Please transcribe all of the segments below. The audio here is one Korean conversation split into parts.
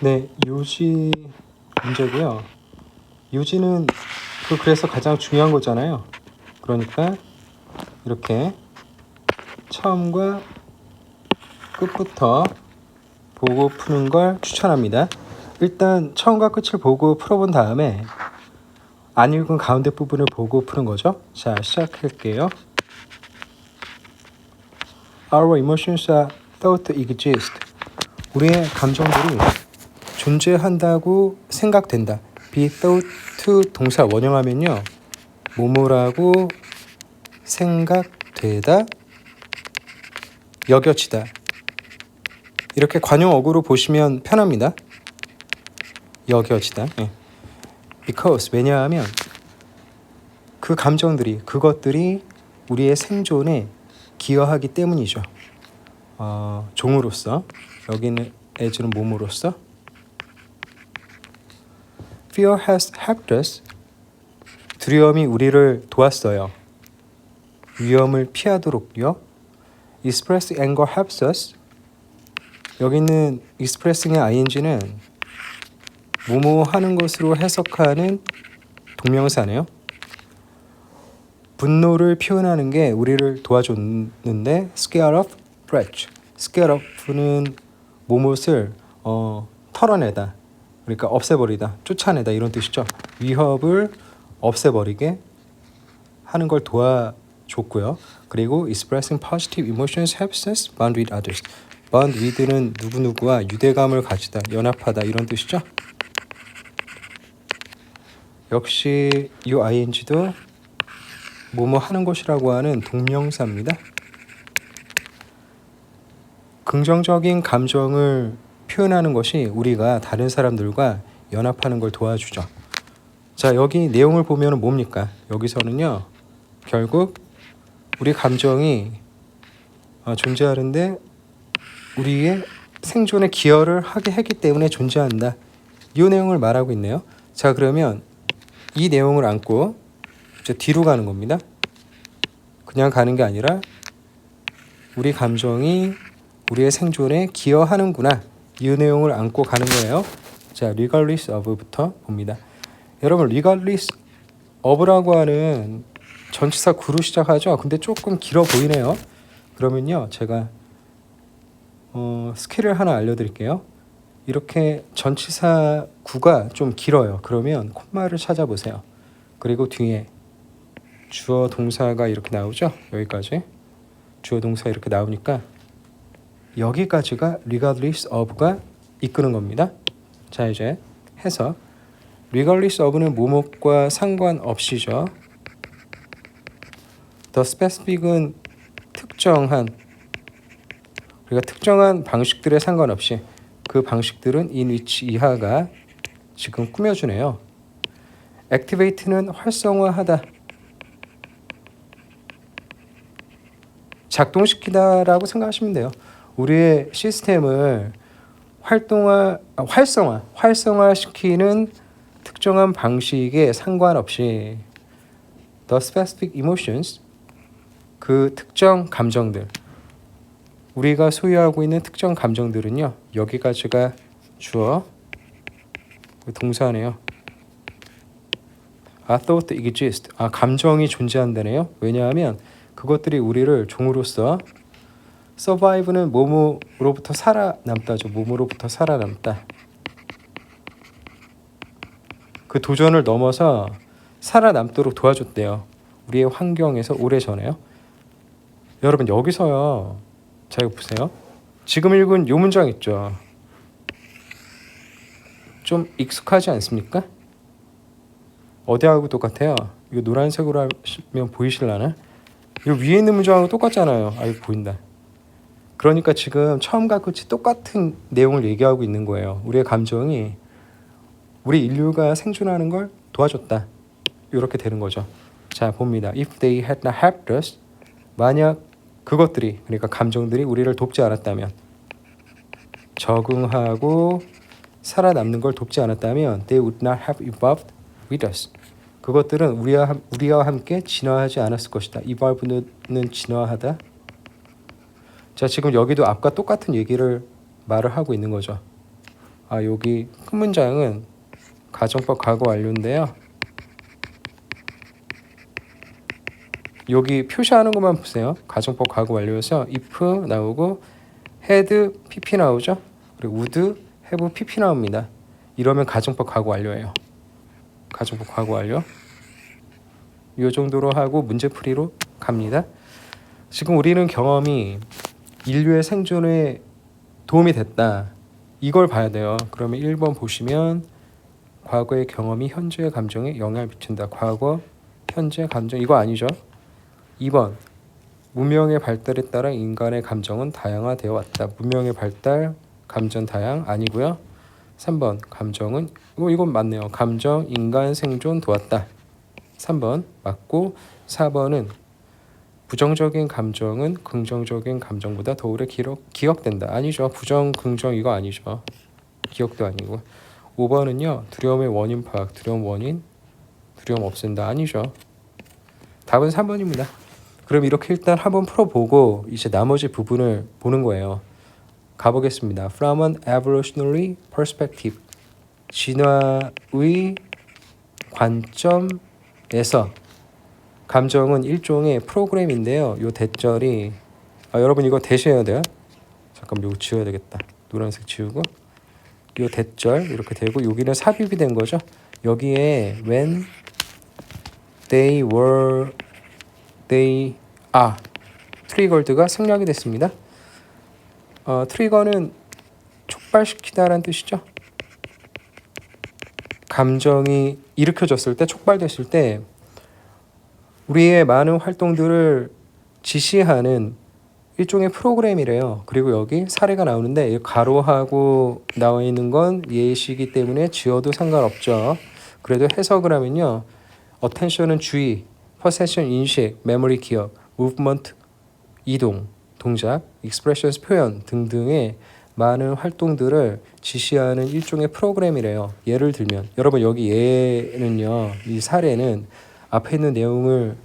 네, 유지 문제고요. 유지는 그 그래서 가장 중요한 거잖아요. 그러니까 이렇게 처음과 끝부터 보고 푸는 걸 추천합니다. 일단 처음과 끝을 보고 풀어본 다음에 안 읽은 가운데 부분을 보고 푸는 거죠. 자, 시작할게요. Our emotions are thought exist. 우리의 감정들이 존재한다고 생각된다. be thought 동사 원형하면요. 뭐뭐라고 생각되다 여겨지다. 이렇게 관용어구로 보시면 편합니다. 여겨지다. 예. Because 왜냐하면 그 감정들이 그것들이 우리의 생존에 기여하기 때문이죠. 어, 종으로서 여기는 as는 몸으로서 Fear has helped us. 두려움이 우리를 도왔어요. 위험을 피하도록요. Express anger helps us. 여기는 expressing의 ing는 뭐뭐 하는 것으로 해석하는 동명사네요. 분노를 표현하는 게 우리를 도와줬는데 scare off threat. scare off는 뭐뭇을 어, 털어내다. 그러니까 없애버리다, 쫓아내다 이런 뜻이죠. 위협을 없애버리게 하는 걸 도와줬고요. 그리고 expressing positive emotions helps us bond with others. bond with는 누구누구와 유대감을 가지다, 연합하다 이런 뜻이죠. 역시 이 ing도 뭐뭐 하는 것이라고 하는 동명사입니다. 긍정적인 감정을 표현하는 것이 우리가 다른 사람들과 연합하는 걸 도와주죠. 자, 여기 내용을 보면 뭡니까? 여기서는요, 결국 우리 감정이 어, 존재하는데 우리의 생존에 기여를 하게 했기 때문에 존재한다. 이 내용을 말하고 있네요. 자, 그러면 이 내용을 안고 이제 뒤로 가는 겁니다. 그냥 가는 게 아니라 우리 감정이 우리의 생존에 기여하는구나. 이 내용을 안고 가는 거예요. 자, regardless of부터 봅니다. 여러분, regardless of라고 하는 전치사 구로 시작하죠. 근데 조금 길어 보이네요. 그러면요, 제가 어, 스킬을 하나 알려드릴게요. 이렇게 전치사 구가 좀 길어요. 그러면 콤마를 찾아보세요. 그리고 뒤에 주어 동사가 이렇게 나오죠. 여기까지 주어 동사 이렇게 나오니까 여기까지가 regardless of가 이끄는 겁니다. 자 이제 해서 regardless of는 뭐뭐과 상관없이죠. the specific은 특정한 우리가 특정한 방식들에 상관없이 그 방식들은 in which 이하가 지금 꾸며주네요. activate는 활성화하다. 작동시키다라고 생각하시면 돼요. 우리의 시스템을 활동화, 아, 활성화, 활성화시키는 특정한 방식에 상관없이 the specific emotions 그 특정 감정들 우리가 소유하고 있는 특정 감정들은요 여기까지가 주어 그 동사네요. 아 thought exist 아 감정이 존재한다네요. 왜냐하면 그것들이 우리를 종으로서 survive는 몸으로부터 살아남다죠. 몸으로부터 살아남다. 그 도전을 넘어서 살아남도록 도와줬대요. 우리의 환경에서 오래전에요. 여러분 여기서요. 자 보세요. 지금 읽은 요 문장 있죠. 좀 익숙하지 않습니까? 어디하고 똑같아요? 이거 노란색으로 하면 보이실라나? 이 위에 있는 문장하고 똑같잖아요. 아 이거 보인다. 그러니까 지금 처음과 끝이 똑같은 내용을 얘기하고 있는 거예요. 우리의 감정이 우리 인류가 생존하는 걸 도와줬다. 이렇게 되는 거죠. 자 봅니다. If they had not helped us, 만약 그것들이 그러니까 감정들이 우리를 돕지 않았다면 적응하고 살아남는 걸 돕지 않았다면 they would not have evolved with us. 그것들은 우리와 우리와 함께 진화하지 않았을 것이다. evolve는 진화하다. 자 지금 여기도 앞과 똑같은 얘기를 말을 하고 있는 거죠. 아 여기 큰 문장은 가정법 과거 완료인데요. 여기 표시하는 것만 보세요. 가정법 과거 완료여서 if 나오고 had pp 나오죠. 그리고 would have pp 나옵니다. 이러면 가정법 과거 완료예요. 가정법 과거 완료. 이 정도로 하고 문제풀이로 갑니다. 지금 우리는 경험이 인류의 생존에 도움이 됐다. 이걸 봐야 돼요. 그러면 1번 보시면 과거의 경험이 현재의 감정에 영향을 미친다. 과거, 현재 감정 이거 아니죠? 2번 문명의 발달에 따라 인간의 감정은 다양화되어 왔다. 문명의 발달, 감정 다양 아니고요. 3번 감정은 이거 이건 맞네요. 감정 인간 생존 도왔다. 3번 맞고 4번은 부정적인 감정은 긍정적인 감정보다 더 오래 기록, 기억된다. 아니죠. 부정, 긍정 이거 아니죠. 기억도 아니고. 5번은요. 두려움의 원인 파악, 두려움 원인, 두려움 없앤다. 아니죠. 답은 3번입니다. 그럼 이렇게 일단 한번 풀어보고 이제 나머지 부분을 보는 거예요. 가보겠습니다. From an evolutionary perspective. 진화의 관점에서 감정은 일종의 프로그램인데요. 요 대절이 아, 여러분 이거 대셔야 돼요. 잠깐 이거 지워야 되겠다. 노란색 지우고 요 대절 이렇게 되고 여기는 삽입이 된 거죠. 여기에 when they were they are 트리거드가 생략이 됐습니다. 어, 트리거는 촉발시키다라는 뜻이죠. 감정이 일으켜졌을 때 촉발됐을 때 우리의 많은 활동들을 지시하는 일종의 프로그램이래요. 그리고 여기 사례가 나오는데 이 가로하고 나와 있는 건 예시이기 때문에 지어도 상관없죠. 그래도 해석을 하면요. attention은 주의, perception 인식, memory 기억, movement 이동, 동작, expressions 표현 등등의 많은 활동들을 지시하는 일종의 프로그램이래요. 예를 들면 여러분 여기 예는요. 이 사례는 앞에 있는 내용을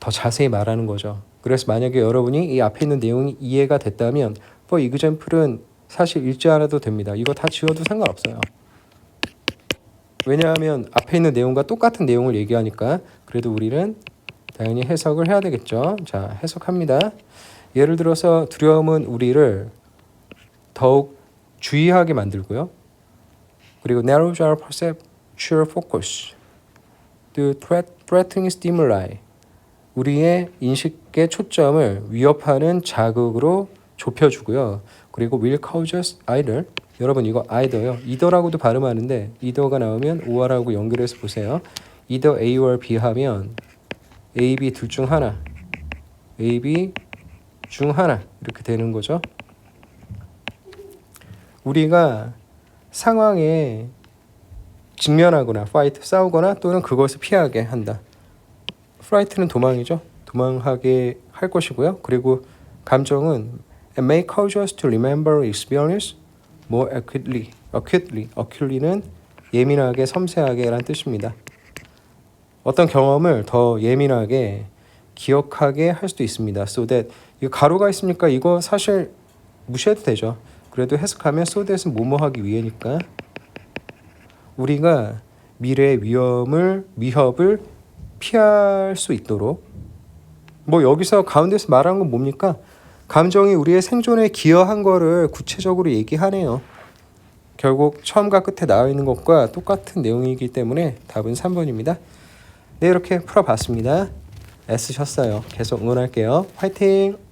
더 자세히 말하는 거죠. 그래서 만약에 여러분이 이 앞에 있는 내용이 이해가 됐다면 for example은 사실 읽지 않아도 됩니다. 이거 다 지워도 상관없어요. 왜냐하면 앞에 있는 내용과 똑같은 내용을 얘기하니까 그래도 우리는 당연히 해석을 해야 되겠죠. 자, 해석합니다. 예를 들어서 두려움은 우리를 더욱 주의하게 만들고요. 그리고 narrows our perceptual focus. The threat, threatening stimuli. 우리의 인식의 초점을 위협하는 자극으로 좁혀주고요. 그리고 will cause us either. 여러분 이거 either요. either라고도 발음하는데 either가 나오면 오하라고 연결해서 보세요. either A or B 하면 A, B 둘 중 하나. A, B 중 하나 이렇게 되는 거죠. 우리가 상황에 직면하거나 fight 싸우거나 또는 그것을 피하게 한다. flight는 도망이죠. 도망하게 할 것이고요. 그리고 감정은 may cause us to remember experience more acutely. acutely. acutely는 예민하게 섬세하게라는 뜻입니다. 어떤 경험을 더 예민하게 기억하게 할 수도 있습니다. So that 이 가로가 있으니까 이거 사실 무시해도 되죠. 그래도 해석하면 so that은 뭐뭐하기 위해니까 우리가 미래의 위험을 위협을 피할 수 있도록 뭐 여기서 가운데서 말한 건 뭡니까? 감정이 우리의 생존에 기여한 거를 구체적으로 얘기하네요. 결국 처음과 끝에 나와 있는 것과 똑같은 내용이기 때문에 답은 3번입니다. 네, 이렇게 풀어봤습니다. 애쓰셨어요. 계속 응원할게요. 화이팅!